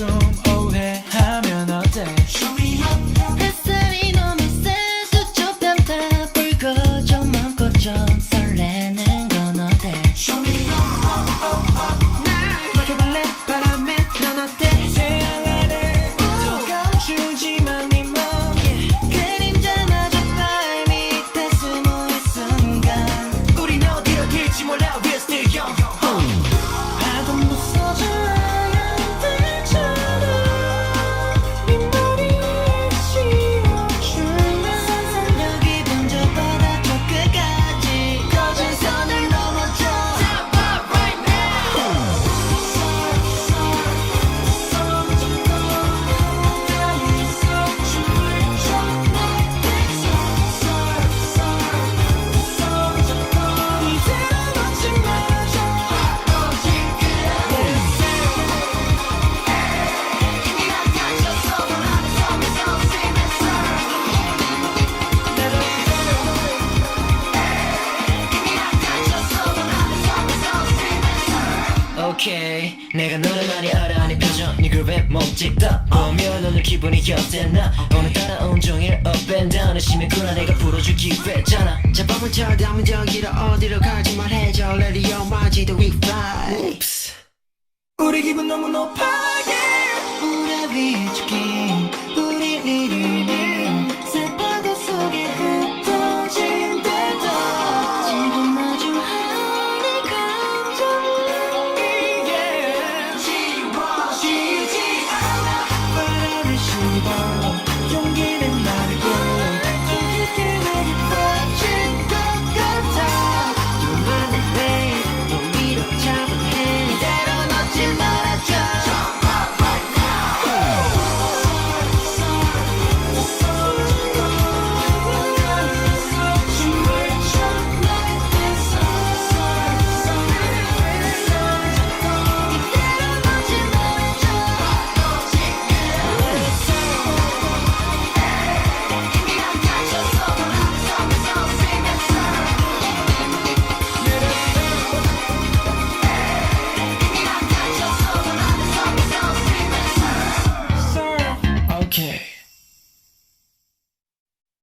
drum. 내가 너를 많이 알아. 네 표정 네 그랩 몸짓다 보면 오늘 기분이 어땠나? 오늘따라 온종일 up and down. 심했구나 내가 풀어줄 기회잖아. 자 밤을 철다면 저기로 어디로 갈지 말해줘. 레디오 마지도 we fly. 우리 기분 너무 높아 yeah 우리 위에 죽기